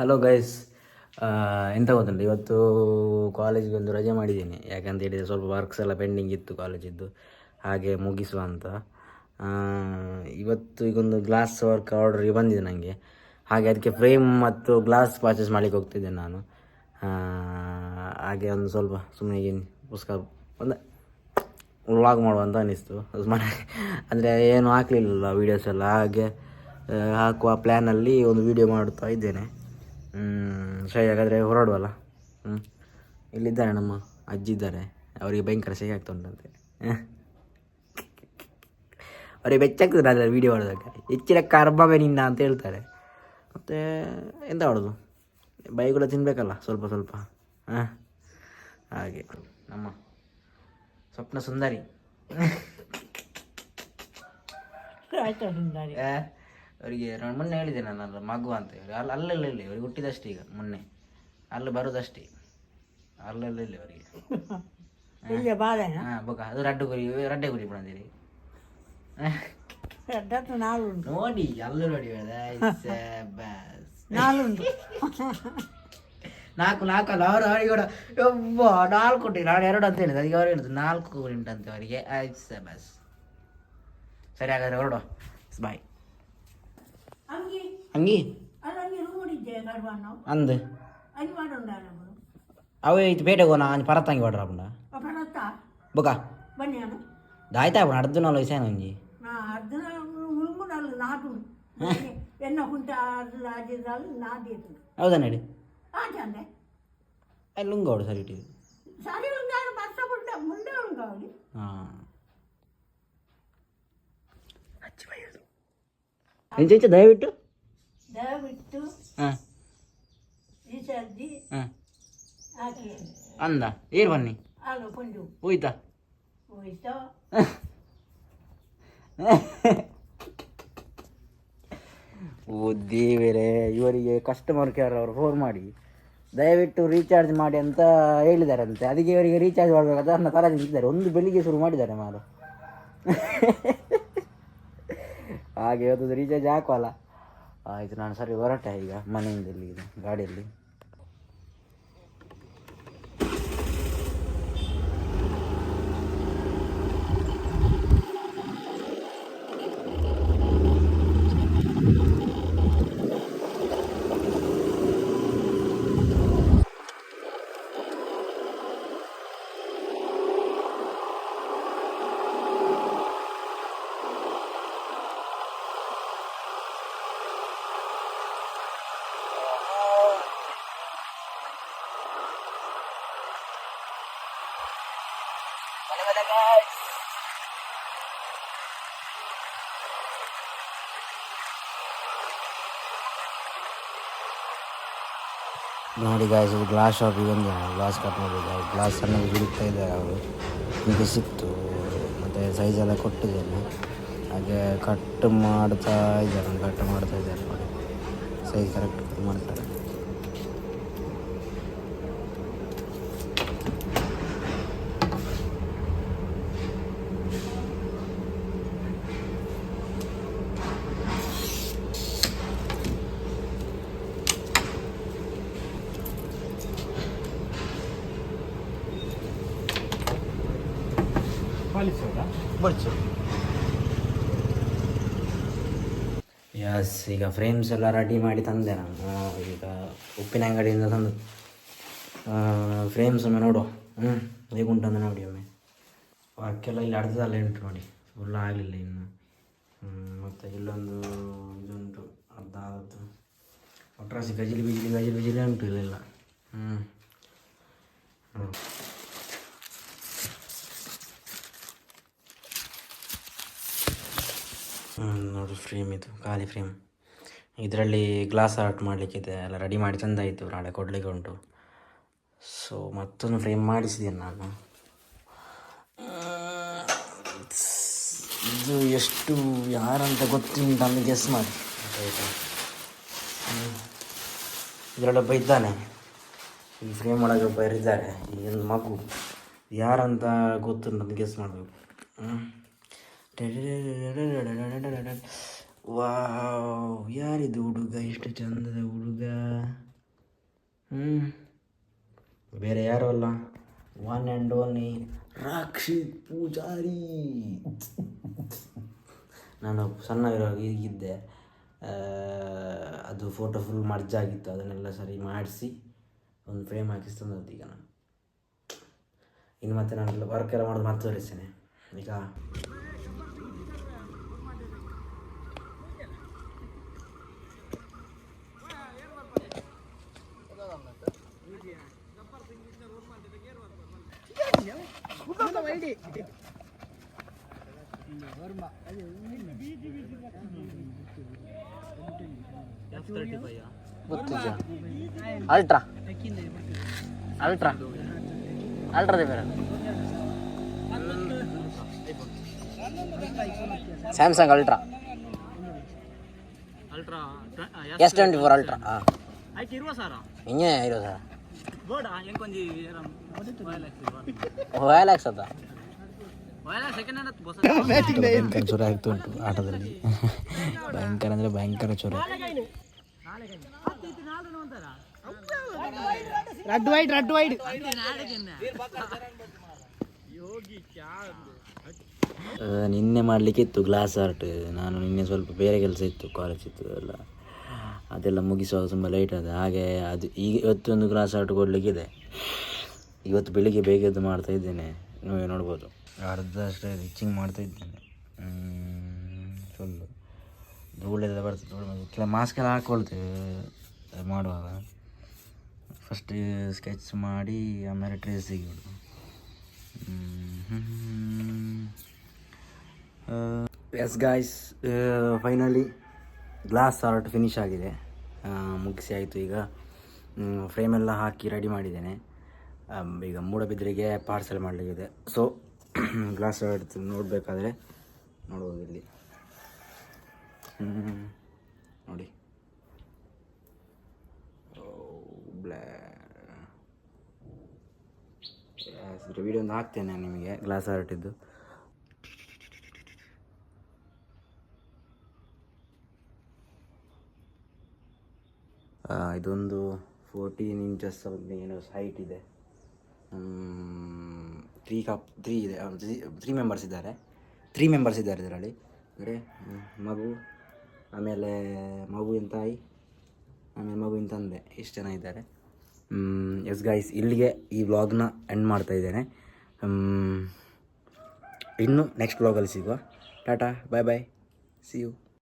Hello guys ಎಂತ ಗೊತ್ತುಂಟು? ಇವತ್ತು ಕಾಲೇಜಿಗೆ ಒಂದು ರಜೆ ಮಾಡಿದ್ದೀನಿ. ಯಾಕಂತ ಹೇಳಿದರೆ ಸ್ವಲ್ಪ ವರ್ಕ್ಸ್ ಎಲ್ಲ ಪೆಂಡಿಂಗ್ ಇತ್ತು ಕಾಲೇಜಿದ್ದು ಹಾಗೆ ಮುಗಿಸುವ ಅಂತ. ಇವತ್ತು ಈಗೊಂದು ಗ್ಲಾಸ್ ವರ್ಕ್ ಆರ್ಡರ್ ಬಂದಿದೆ ನನಗೆ ಹಾಗೆ ಅದಕ್ಕೆ ಫ್ರೇಮ್ ಮತ್ತು ಗ್ಲಾಸ್ ಪರ್ಚೇಸ್ ಮಾಡಲಿಕ್ಕೆ ಹೋಗ್ತಿದ್ದೆ ನಾನು. ಹಾಗೆ ಒಂದು ಸ್ವಲ್ಪ ಸುಮ್ಮನೆ ಏನು ಪುಸ್ತಕ ಒಂದು ವ್ಲಾಗ್ ಮಾಡುವ ಅಂತ ಅನ್ನಿಸ್ತು. ಮನೆ, ಅಂದರೆ ಏನು ಹಾಕಲಿಲ್ಲ ವೀಡಿಯೋಸ್ ಎಲ್ಲ. ಹಾಗೆ ಹಾಕುವ ಪ್ಲ್ಯಾನಲ್ಲಿ ಒಂದು ವೀಡಿಯೋ ಮಾಡ್ತಾ ಇದ್ದೇನೆ. ಸರಿ ಹಾಗಾದರೆ ಹೊರಡುವಲ್ಲ? ಹ್ಞೂ ಇಲ್ಲಿದ್ದಾರೆ ನಮ್ಮ ಅಜ್ಜಿ ಇದ್ದಾರೆ ಅವರಿಗೆ ಭಯಂಕರ ಸಹಿ ಆಗ್ತಾ ಉಂಟಂತೆ ಅವರಿಗೆ ಬೆಚ್ಚಾಗ್ತದೆ ಅದರ ವೀಡಿಯೋ ಮಾಡೋದಕ್ಕೆ ಹೆಚ್ಚಿನ ಕರ್ಮವೇ ನಿನ್ನ ಅಂತ ಹೇಳ್ತಾರೆ. ಮತ್ತು ಎಂತ ಮಾಡೋದು? ಕೂಡ ತಿನ್ನಬೇಕಲ್ಲ ಸ್ವಲ್ಪ ಸ್ವಲ್ಪ. ಹಾಂ? ಹಾಗೆ. ನಮ್ಮ ಸ್ವಪ್ನ ಸುಂದರಿ. ಆಯ್ತಾ ಸುಂದರಿ. ಅವರಿಗೆ ನಾನು ಮೊನ್ನೆ ಹೇಳಿದೆ ನಾನು ಮಗು ಅಂತ ಹೇಳಿ. ಅಲ್ಲಿ ಅಲ್ಲೆಲ್ಲ ಇಲ್ಲಿ ಅವರಿಗೆ ಹುಟ್ಟಿದಷ್ಟೇ ಈಗ ಮೊನ್ನೆ. ಅಲ್ಲಿ ಬರೋದಷ್ಟೇ. ಅಲ್ಲೆಲ್ಲ ಇಲ್ಲಿ ಅವರಿಗೆ ಇಲ್ಲೇ ಹಾಂ ಬೊಕ ಅದು ರಡ್ಡು ಗುರಿ ರಡ್ಡೆ ಗುರಿ ಬಂದಿರಿ ನೋಡಿ ಎಲ್ಲ ನೋಡಿ ನಾಲುಂಟು. ನಾಲ್ಕು ನಾಲ್ಕು ಅಲ್ಲ ಅವರು ಅವರಿಗೆ ಕೂಡ ಒಬ್ಬ ನಾಲ್ಕು ಕೊಟ್ಟಿ ನಾನು ಎರಡು ಅಂತ ಹೇಳಿದೆ ಅದಕ್ಕೆ ಅವ್ರು ಹೇಳಿದ್ರು ನಾಲ್ಕು ಉಂಟಂತೆ ಅವರಿಗೆ. ಆಯ್ತು ಬಸ್ ಸರಿ ಹಾಗಾದ್ರೆ ಹೊರಡು. ಬಾಯ್. ಅಂಗಿ ಹಂಗಿ ಅದು ಅಂಗಿ ರೂಡಿದ್ದೆ ಕಡ್ಬಾನು ಅಂದು ಅಂಗಿ ಮಾಡುಂಡ ನಮ್ಮದು ಅವೇ ಇದು ಬೇಟೆಗೆ ಹೋನ ಅಂಚ ಪರತ್ತಂಗಿ ಹೊಡ್ರ ಅಪ್ಪಂಡ ಅಪರತ್ತ ಬೊಕ ಬನ್ನಿ ಅಣ್ಣ ದಾಯ್ತಾ ಅಪ್ಪಣ ಅರ್ಧ ನಾಲ್ ವಯಸ್ಸೇನ ಒಂಜಿ ನಾ ಅದನ್ನ ಉಳ್ಮುಡಲ್ಲ ನಾಟು ಎನ್ನ ಹುಂಟ ಅದು ಅದಿದ್ದಲ್ಲಿ ನಾದಿತ್ತು ಹೌದಾ ನಡಿ ಆ ಚಂದೆ ಅಲ್ಲಿ ಲುಂಗೋಡು ಸರಿ ಇಟ್ಟಿದ್ದು ಸರಿ ಉಂಟಾಗ ಬಸ್ಸ ಬಿಟ್ಟ ಮುಂದೆ ಉಂಟಾವಲಿ ಹಾಂ ಇಂಚೆ ದಯವಿಟ್ಟು? ದಯವಿಟ್ಟು ಹಾಂ. ಹಾಂ. ಅಂದ. ಏರ್ ಬನ್ನಿ? ಹೋಯ್ತಾ? ಓ ದೇವರೇ ಇವರಿಗೆ ಕಸ್ಟಮರ್ ಕೇರ್ ಅವರು ಫೋನ್ ಮಾಡಿ. ದಯವಿಟ್ಟು ರೀಚಾರ್ಜ್ ಮಾಡಿ ಅಂತ ಹೇಳಿದಾರಂತೆ. ಅದಕ್ಕೆ ಇವರಿಗೆ ರೀಚಾರ್ಜ್ ಮಾಡಬೇಕಾದ್ರೆ ನನ್ನ ತರ ನಿಂತಿದ್ದಾರೆ ಒಂದು ಬೆಳಿಗ್ಗೆ ಶುರು ಮಾಡಿದ್ದಾರೆ ಮಾರು. ಹಾಗೆ ಇವತ್ತು ರೀಚಾರ್ಜ್ ಹಾಕುವಲ್ಲ. ಆಯಿತು ನಾನು ಸರಿ ಹೊರಟೆ ಈಗ ಮನೆಯಿಂದ ಇಲ್ಲಿ ಗಾಡಿಯಲ್ಲಿ. ನೋಡಿ ಗಾಯ್ಸ್ ಇದು ಗ್ಲಾಸ್ ಶಾಪ್ ಇದೊಂದು ಗ್ಲಾಸ್ ಕಟ್ ಮಾಡಬೇಕು ಗ್ಲಾಸ್ ಸಣ್ಣ ಹುಡುಕ್ತಾ ಇದೆ ಅವರು. ಈಗ ಸಿಕ್ತು. ಮತ್ತು ಎಲ್ಲ ಕೊಟ್ಟಿದ್ದೇನೆ. ಹಾಗೆ ಕಟ್ ಮಾಡ್ತಾ ಇದ್ದಾರೆ. ಕಟ್ ಮಾಡ್ತಾ ಇದ್ದಾರೆ ನೋಡಿ. ಸೈಜ್ ಕರೆಕ್ಟ್ ಕಟ್ ಮಾಡ್ತಾರೆ. ಬರ್ಚು. ಯಸ್ ಈಗ ಫ್ರೇಮ್ಸ್ ಎಲ್ಲ ರೆಡಿ ಮಾಡಿ ತಂದೆ ನಾನು. ಈಗ ಉಪ್ಪಿನ ಅಂಗಡಿಯಿಂದ ತಂದು. ಫ್ರೇಮ್ಸ್ ಒಮ್ಮೆ ನೋಡುವ. ಹ್ಞೂ ಹೇಗುಂಟಂತ ನೋಡಿ ಒಮ್ಮೆ. ವರ್ಕೆಲ್ಲ ಇಲ್ಲಿ ಅರ್ಧದಲ್ಲ ಉಂಟು ನೋಡಿ. ಫುಲ್ ಆಗಲಿಲ್ಲ ಇನ್ನು. ಮತ್ತು ಇಲ್ಲೊಂದು ಇದುಂಟು. ಅರ್ಧ ಆದದ್ದು. ಒಟ್ರಾಸಿ ಗಜಿಲಿ ಬಿಜಿಲಿ ಗಜಿಲಿ ಬಿಜಿಲಿ ಉಂಟು ಇಲ್ಲೆಲ್ಲ. ಹ್ಞೂ ಹ್ಮ್, ನೋಡಿ ಫ್ರೇಮ್ ಇದು, ಖಾಲಿ ಫ್ರೇಮ್ ಇದರಲ್ಲಿ ಗ್ಲಾಸ್ ಆರ್ಟ್ ಮಾಡಲಿಕ್ಕಿದೆ, ಎಲ್ಲ ರೆಡಿ ಮಾಡಿ ತಂದಾಯಿತು, ನಾಳೆ ಕೊಡಲಿಕ್ಕೆ ಉಂಟು. ಸೊ ಮತ್ತೊಂದು ಫ್ರೇಮ್ ಮಾಡಿಸಿದ್ದೀನಿ ನಾನು. ಇದು ಎಷ್ಟು, ಯಾರಂತ ಗೊತ್ತಿಲ್ಲ ಗೆಸ್ ಮಾಡಿ. ಆಯ್ತಾ ಇದ್ದಾನೆ. ಈ ಫ್ರೇಮ್ ಒಳಗೆ ಒಬ್ಬ ಇದ್ದಾರೆ ಈ ಒಂದು ಮಗು. ಯಾರಂತ ಗೊತ್ತು ಅಂತ ಗೆಸ್ ಮಾಡಬೇಕು. ವಾವ್, ಯಾರಿದು ಹುಡುಗ? ಎಷ್ಟು ಚಂದದ ಹುಡುಗ. ಹ್ಞೂ ಬೇರೆ ಯಾರು ಅಲ್ಲ? One and only Rakshit Poojary. ನಾನು ಸಣ್ಣವಿರುವಾಗ ಹೀಗಿದ್ದೆ ಅದು ಫೋಟೋ ಫುಲ್ ಮರ್ಜ್ ಆಗಿತ್ತು. ಅದನ್ನೆಲ್ಲ ಸರಿ ಮಾಡಿಸಿ ಒಂದು ಫ್ರೇಮ್ ಹಾಕಿಸಿ ತಂದದ್ದು ಈಗ ನಾನು. ಇನ್ನು ಮತ್ತೆ ನಾನು ವರ್ಕ್ ಎಲ್ಲ ಮಾಡೋದು ಮತ್ತೆ ತೋರಿಸ್ತೇನೆ ಈಗ ಅಲ್ಟ್ರಾ ಅಲ್ಟ್ರಾ ಅಲ್ಟ್ರಾದ ಬೇರೆ Samsung ultra ultra S twenty four ultra ಹಾಂ ಆಯ್ಕೆ ಇರುವ ಸಾರ ಹಿಂಗೆ ಇರೋ ಸರ್ ಬೋಡ ಎಂಕೊಂಜಿ ವಯಲಾಕ್ಸ್ ಅದ ಸೆಕೆಂಡ್ ಹ್ಯಾಂಡ್ ಬಸ್ ಭಯಂಕರ ಚೊರೆ ಆಗ್ತಾ ಉಂಟು ಆಟದಲ್ಲಿ. ಭಯಂಕರ ಅಂದರೆ ಭಯಂಕರ ಚೊರೆ ರಡ್ ವೈಡ್ ರಡ್ ವೈಡ್ ನಿನ್ನೆ ಮಾಡಲಿಕ್ಕೆ ಇತ್ತು ಗ್ಲಾಸ್ ಆರ್ಟ್ ನಾನು ನಿನ್ನೆ ಸ್ವಲ್ಪ ಬೇರೆ ಕೆಲಸ ಇತ್ತು ಕಾಲೇಜ್ ಇತ್ತು ಎಲ್ಲ. ಅದೆಲ್ಲ ಮುಗಿಸುವಾಗ ತುಂಬ ಲೇಟ್ ಆದ. ಹಾಗೆ ಅದು ಈಗ ಇವತ್ತೊಂದು ಗ್ಲಾಸ್ ಆರ್ಟ್ ಕೊಡಲಿಕ್ಕಿದೆ. ಇವತ್ತು ಬೆಳಿಗ್ಗೆ ಬೇಗ ಎದ್ದು ಮಾಡ್ತಾ ಇದ್ದೇನೆ. ನೀವೇ ನೋಡ್ಬೋದು. ಅರ್ಧ ಅಷ್ಟೇ ರಿಚಿಂಗ್ ಮಾಡ್ತಾ ಇದ್ದೇನೆ. ಫುಲ್ಲು ಧೂಳೆಲ್ಲ ಬರ್ತದೆ, ಧೂಳು ಕೆಲ ಮಾಸ್ಕ್ ಎಲ್ಲ ಹಾಕ್ಕೊಳ್ತೇವೆ ಮಾಡುವಾಗ. ಫಸ್ಟ್ ಸ್ಕೆಚ್ ಮಾಡಿ, ಆಮೇಲೆ ಟ್ರೇಸ್ ತೆಗಿಯೋದು yes guys finally glass art finish ಆಗಿದೆ. ಮುಗಿಸಿ ಆಯಿತು ಈಗ. ಫ್ರೇಮೆಲ್ಲ ಹಾಕಿ ರೆಡಿ ಮಾಡಿದ್ದೇನೆ. ಈಗ ಮೂಡಬಿದ್ರಿಗೆ ಪಾರ್ಸೆಲ್ ಮಾಡಲಿಕ್ಕಿದೆ. ಸೊ ಗ್ಲಾಸ್ ಆರ್ಟ್ ನೋಡಬೇಕಾದ್ರೆ ನೋಡ್ಬೋದು ಇಲ್ಲಿ. ನೋಡಿ. ವಿಡಿಯೋ ಒಂದು ಹಾಕ್ತೇನೆ ನಿಮಗೆ ಗ್ಲಾಸ್ ಆರ್ಟಿದ್ದು ಇದೊಂದು. ಫೋರ್ಟೀನ್ ಇಂಚಸ್ ಏನೋ ಹೈಟ್ ಇದೆ. ತ್ರೀ ಕಪ್ ತ್ರೀ ಇದೆ ತ್ರೀ ಮೆಂಬರ್ಸ್ ಇದ್ದಾರೆ. ತ್ರೀ ಮೆಂಬರ್ಸ್ ಇದ್ದಾರೆ ಇದರಲ್ಲಿ. ಅಂದರೆ ಮಗು, ಆಮೇಲೆ ಮಗುವಿನ ತಾಯಿ, ಆಮೇಲೆ ಮಗುವಿನ ತಂದೆ ಇಷ್ಟು ಜನ ಇದ್ದಾರೆ. ಎಸ್ ಗಾಯ್ಸ್ ಇಲ್ಲಿಗೆ ಈ ವ್ಲಾಗ್ನ ಎಂಡ್ ಮಾಡ್ತಾ ಇದ್ದೇನೆ. ಇನ್ನು ನೆಕ್ಸ್ಟ್ ವ್ಲಾಗಲ್ಲಿ ಸಿಗುವ. Tata bye bye see you